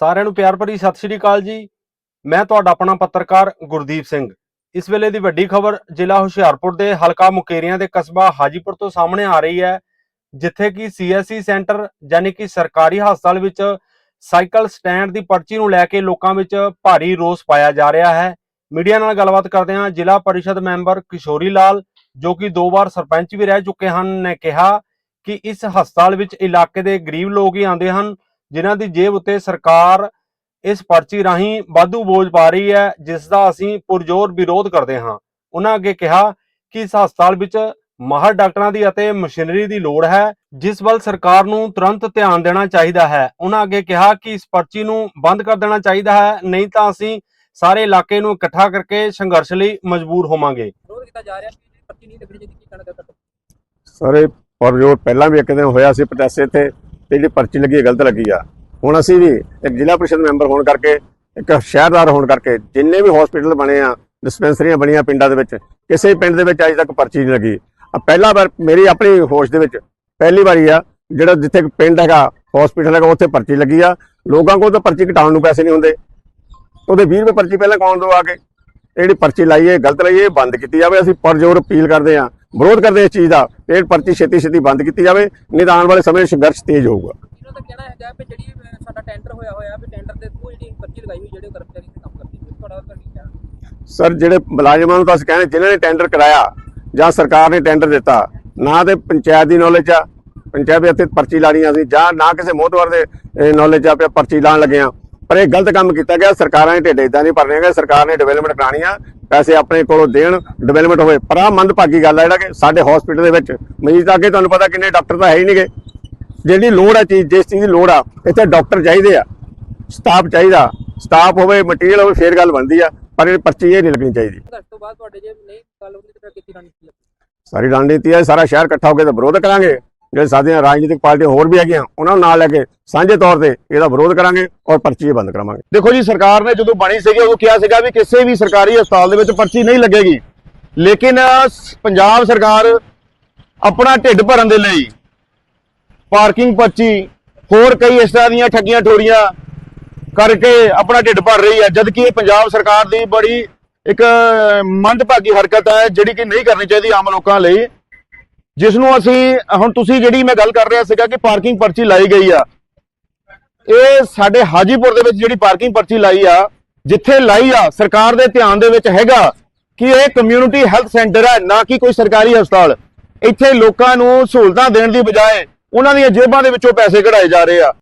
ਸਾਰਿਆਂ ਨੂੰ ਪਿਆਰ ਭਰੀ ਸਤਿ ਸ਼੍ਰੀ ਅਕਾਲ ਜੀ। ਮੈਂ ਤੁਹਾਡਾ ਆਪਣਾ ਪੱਤਰਕਾਰ ਗੁਰਦੀਪ ਸਿੰਘ। ਇਸ ਵੇਲੇ ਦੀ ਵੱਡੀ ਖਬਰ ਜ਼ਿਲ੍ਹਾ ਹੁਸ਼ਿਆਰਪੁਰ ਦੇ ਹਲਕਾ ਮੁਕੇਰੀਆਂ ਦੇ ਕਸਬਾ ਹਾਜੀਪੁਰ ਤੋਂ ਸਾਹਮਣੇ ਆ ਰਹੀ ਹੈ, ਜਿੱਥੇ ਕਿ ਸੀਐਸਸੀ ਸੈਂਟਰ ਯਾਨੀ ਕਿ ਸਰਕਾਰੀ ਹਸਪਤਾਲ ਵਿੱਚ ਸਾਈਕਲ ਸਟੈਂਡ ਦੀ ਪਰਚੀ ਨੂੰ ਲੈ ਕੇ ਲੋਕਾਂ ਵਿੱਚ ਭਾਰੀ ਰੋਸ ਪਾਇਆ ਜਾ ਰਿਹਾ ਹੈ। ਮੀਡੀਆ ਨਾਲ ਗੱਲਬਾਤ ਕਰਦੇ ਹਾਂ ਜ਼ਿਲ੍ਹਾ ਪਰਿਸ਼ਦ ਮੈਂਬਰ ਕਿਸ਼ੋਰੀ ਲਾਲ, ਜੋ ਕਿ ਦੋ ਵਾਰ ਸਰਪੰਚ ਵੀ ਰਹਿ ਚੁੱਕੇ ਹਨ, ਨੇ ਕਿਹਾ ਕਿ ਇਸ ਹਸਪਤਾਲ ਵਿੱਚ ਇਲਾਕੇ ਦੇ ਗਰੀਬ ਲੋਕ ਹੀ ਆਉਂਦੇ ਹਨ ਜਿਨ੍ਹਾਂ ਦੀ ਜੇਬ ਉੱਤੇ ਸਰਕਾਰ ਇਸ ਪਰਚੀ ਰਾਹੀਂ ਵਾਧੂ ਬੋਝ ਪਾ ਰਹੀ ਹੈ ਜਿਸ ਦਾ ਅਸੀਂ ਪੁਰਜ਼ੋਰ ਵਿਰੋਧ ਕਰਦੇ ਹਾਂ। ਉਹਨਾਂ ਅੱਗੇ ਕਿਹਾ ਕਿ ਇਸ ਹਸਪਤਾਲ ਵਿੱਚ ਮਾਹਰ ਡਾਕਟਰਾਂ ਦੀ ਅਤੇ ਮਸ਼ੀਨਰੀ ਦੀ ਲੋੜ ਹੈ ਜਿਸ ਵੱਲ ਸਰਕਾਰ ਨੂੰ ਤੁਰੰਤ ਧਿਆਨ ਦੇਣਾ ਚਾਹੀਦਾ ਹੈ। ਉਹਨਾਂ ਅੱਗੇ ਕਿਹਾ ਕਿ ਇਸ ਪਰਚੀ ਨੂੰ ਬੰਦ ਕਰ ਦੇਣਾ ਚਾਹੀਦਾ ਹੈ ਨਹੀਂ ਤਾਂ ਅਸੀਂ ਸਾਰੇ ਇਲਾਕੇ ਨੂੰ ਇਕੱਠਾ ਕਰਕੇ ਸੰਘਰਸ਼ ਲਈ ਮਜਬੂਰ ਹੋਵਾਂਗੇ। ਵਿਰੋਧ ਕੀਤਾ ਜਾ ਰਿਹਾ ਕਿ ਜਿਹੜੀ ਪਰਚੀ ਨਹੀਂ ਲੱਗਣੀ ਚਾਹੀਦੀ ਕੀ ਕਹਿਣਾ ਚਾਹੁੰਦੇ ਹੋ ਸਰ ਇਹ ਪਰਜੋਰ ਪਹਿਲਾਂ ਵੀ ਇੱਕ ਦਿਨ ਹੋਇਆ ਸੀ ਪਟਾਸੇ ਤੇ ਤੇ ਜਿਹੜੀ ਪਰਚੀ ਲੱਗੀ ਹੈ ਗਲਤ ਲੱਗੀ ਆ। ਹੁਣ ਅਸੀਂ ਵੀ ਇੱਕ ਜ਼ਿਲ੍ਹਾ ਪ੍ਰੀਸ਼ਦ ਮੈਂਬਰ ਹੋਣ ਕਰਕੇ, ਇੱਕ ਸ਼ਹਿਰਦਾਰ ਹੋਣ ਕਰਕੇ ਜਿੰਨੇ ਵੀ ਹਸਪੀਟਲ ਬਣੇ ਆ ਡਿਸਪੈਂਸਰੀਆਂ ਬਣੀਆਂ ਪਿੰਡਾਂ ਦੇ ਵਿੱਚ, ਕਿਸੇ ਪਿੰਡ ਦੇ ਵਿੱਚ ਅਜੇ ਤੱਕ ਪਰਚੀ ਨਹੀਂ ਲੱਗੀ। ਆ ਪਹਿਲਾ ਵਾਰ ਮੇਰੀ ਆਪਣੀ ਹੋਸ਼ ਦੇ ਵਿੱਚ ਪਹਿਲੀ ਵਾਰੀ ਆ, ਜਿਹੜਾ ਜਿੱਥੇ ਇੱਕ ਪਿੰਡ ਹੈਗਾ ਹਸਪੀਟਲ ਹੈਗਾ, ਉੱਥੇ ਪਰਚੀ ਲੱਗੀ ਆ। ਲੋਕਾਂ ਕੋਲ ਤਾਂ ਪਰਚੀ ਕਟਾਉਣ ਨੂੰ ਪੈਸੇ ਨਹੀਂ ਹੁੰਦੇ। ਉਹਦੇ 20 ਰੁਪਏ ਪਰਚੀ ਪਹਿਲਾਂ ਕੌਣ ਦੋ ਆ ਕੇ? ਇਹ ਜਿਹੜੀ ਪਰਚੀ ਲਾਈ ਹੈ ਗਲਤ ਲਾਈ ਹੈ ਬੰਦ ਕੀਤੀ ਜਾਵੇ। ਅਸੀਂ ਪਰਜੋਰ ਅਪੀਲ ਕਰਦੇ ਹਾਂ ਵਿਰੋਧ ਕਰਦੇ ਇਸ ਚੀਜ਼ ਦਾ ਇਹ ਪਰਚੀ ਛੇਤੀ ਛੇਤੀ ਬੰਦ ਕੀਤੀ ਜਾਵੇ ਨਹੀਂ ਤਾਂ ਆਉਣ ਵਾਲੇ ਸਮੇਂ ਸੰਘਰਸ਼ ਤੇਜ਼ ਹੋਊਗਾ। ਇਹਨਾਂ ਦਾ ਕਹਿਣਾ ਹੈਗਾ ਵੀ ਜਿਹੜੀ ਅਹ, ਸਾਡਾ ਟੈਂਡਰ ਹੋਇਆ ਹੋਇਆ ਵੀ ਟੈਂਡਰ ਦੇ ਥਰੂ ਜਿਹੜੀ ਪਰਚੀ ਲਗਾਈ ਹੋਈ ਜਿਹੜੇ ਕਰਮਚਾਰੀ ਤੇ ਕੰਮ ਕਰਦੇ ਨੇ ਤੁਹਾਡਾ ਤਾਂ ਕੀ ਕਹਿਣਾ? ਸਰ ਜਿਹੜੇ ਮੁਲਾਜ਼ਮਾਂ ਨੂੰ ਤਾਂ ਅਸੀਂ ਕਹਿੰਦੇ ਜਿਨ੍ਹਾਂ ਨੇ ਟੈਂਡਰ ਕਰਾਇਆ ਜਾਂ ਸਰਕਾਰ ਨੇ ਟੈਂਡਰ ਦਿੱਤਾ ਨਾ ਤੇ ਪੰਚਾਇਤ ਦੀ ਨੌਲੇਜ ਆ ਪੰਚਾਇਤ ਦੇ ਇੱਥੇ ਪਰਚੀ ਲਾਣੀ ਆ ਸੀ ਜਾਂ ਨਾ ਕਿਸੇ ਮੋਹਤਵਰ ਦੇ ਨੌਲੇਜ ਆ ਪਿਆ ਪਰਚੀ ਲਾਣ ਲੱਗੇ ਆ। ਪਰ ਇਹ ਗਲਤ ਕੰਮ ਕੀਤਾ ਗਿਆ ਸਰਕਾਰਾਂ ਨੇ ਢਿੱਡ ਇਦਾਂ ਨਹੀਂ ਭਰਨੇ ਹੈਗੇ ਸਰਕਾਰ ਨੇ ਡਿਵੈਲਪਮੈਂਟ ਕਰਾਣੀ ਆ ਪੈਸੇ ਆਪਣੇ ਕੋਲੋਂ ਦੇਣ ਡਿਵੈਲਪਮੈਂਟ ਹੋਵੇ। ਪਰ ਆਹ ਮੰਦਭਾਗੀ ਗੱਲ ਆ ਜਿਹੜਾ ਕਿ ਸਾਡੇ ਹਸਪੀਟਲ ਦੇ ਵਿੱਚ ਮਰੀਜ਼ ਤਾਂ ਅੱਗੇ ਤੁਹਾਨੂੰ ਪਤਾ ਕਿੰਨੇ ਡਾਕਟਰ ਤਾਂ ਹੈ ਹੀ ਨਹੀਂਗੇ। ਜਿਹੜੀ ਲੋੜ ਆ ਚੀਜ਼ ਜਿਸ ਚੀਜ਼ ਦੀ ਲੋੜ ਆ ਇੱਥੇ ਡਾਕਟਰ ਚਾਹੀਦੇ ਆ ਸਟਾਫ ਚਾਹੀਦਾ ਸਟਾਫ ਹੋਵੇ ਮਟੀਰੀਅਲ ਹੋਵੇ ਫੇਰ ਗੱਲ ਬਣਦੀ ਆ ਪਰ ਇਹ ਪਰਚੀ ਇਹ ਨਹੀਂ ਲੱਗਣੀ ਚਾਹੀਦੀ। ਸੰਘਰਸ਼ ਤੋਂ ਬਾਅਦ ਤੁਹਾਡੇ ਜੇ ਨਹੀਂ ਗੱਲ ਹੁੰਦੀ ਤਾਂ ਫਿਰ ਕੀਤੀ ਰਣਨੀਤੀ ਹੈ ਸਾਰੀ ਰਣਨੀਤੀ ਹੈ ਸਾਰਾ ਸ਼ਹਿਰ ਇਕੱਠਾ ਹੋ ਕੇ ਤਾਂ ਵਿਰੋਧ ਕਰਾਂਗੇ। ਜਿਹੜੇ ਸਾਡੀਆਂ ਰਾਜਨੀਤਿਕ ਪਾਰਟੀਆਂ ਹੋਰ ਵੀ ਹੈਗੀਆਂ, ਉਹਨਾਂ ਨੂੰ ਨਾਲ ਲੈ ਕੇ ਸਾਂਝੇ ਤੌਰ ਤੇ ਇਹਦਾ ਵਿਰੋਧ ਕਰਾਂਗੇ ਔਰ ਪਰਚੀ ਇਹ ਬੰਦ ਕਰਾਵਾਂਗੇ। ਦੇਖੋ ਜੀ, ਸਰਕਾਰ ਨੇ ਜਦੋਂ ਬਣੀ ਸੀਗੀ, ਉਦੋਂ ਕਿਹਾ ਸੀਗਾ ਵੀ ਕਿਸੇ ਵੀ ਸਰਕਾਰੀ ਹਸਪਤਾਲ ਦੇ ਵਿੱਚ ਪਰਚੀ ਨਹੀਂ ਲੱਗੇਗੀ। ਲੇਕਿਨ ਪੰਜਾਬ ਸਰਕਾਰ ਆਪਣਾ ਢਿੱਡ ਭਰਨ ਦੇ ਲਈ ਪਾਰਕਿੰਗ ਪਰਚੀ, ਹੋਰ ਕਈ ਇਸ ਤਰ੍ਹਾਂ ਦੀਆਂ ਠੱਗੀਆਂ ਠੋਰੀਆਂ ਕਰਕੇ ਆਪਣਾ ਢਿੱਡ ਭਰ ਰਹੀ ਹੈ, ਜਦਕਿ ਇਹ ਪੰਜਾਬ ਸਰਕਾਰ ਦੀ ਬੜੀ ਇੱਕ ਮੰਦਭਾਗੀ ਹਰਕਤ ਹੈ, ਜਿਹੜੀ ਕਿ ਨਹੀਂ ਕਰਨੀ ਚਾਹੀਦੀ ਆਮ ਲੋਕਾਂ ਲਈ। ਜਿਸ ਨੂੰ ਅਸੀਂ, ਹੁਣ ਤੁਸੀਂ ਜਿਹੜੀ ਮੈਂ ਗੱਲ ਕਰ ਰਿਹਾ ਸੀਗਾ ਕਿ ਪਾਰਕਿੰਗ ਪਰਚੀ ਲਾਈ ਗਈ ਆ। ਇਹ ਸਾਡੇ ਹਾਜੀਪੁਰ ਦੇ ਵਿੱਚ ਜਿਹੜੀ ਪਾਰਕਿੰਗ ਪਰਚੀ ਲਾਈ ਆ, ਜਿੱਥੇ ਲਾਈ ਆ, ਸਰਕਾਰ ਦੇ ਧਿਆਨ ਦੇ ਵਿੱਚ ਹੈਗਾ ਕਿ ਇਹ ਕਮਿਊਨਿਟੀ ਹੈਲਥ ਸੈਂਟਰ ਹੈ ਨਾ ਕਿ ਕੋਈ ਸਰਕਾਰੀ ਹਸਪਤਾਲ। ਇੱਥੇ ਲੋਕਾਂ ਨੂੰ ਸਹੂਲਤਾਂ ਦੇਣ ਦੀ ਬਜਾਏ ਉਹਨਾਂ ਦੀਆਂ ਜੇਬਾਂ ਦੇ ਵਿੱਚੋਂ ਪੈਸੇ ਕਢਾਏ ਜਾ ਰਹੇ ਆ।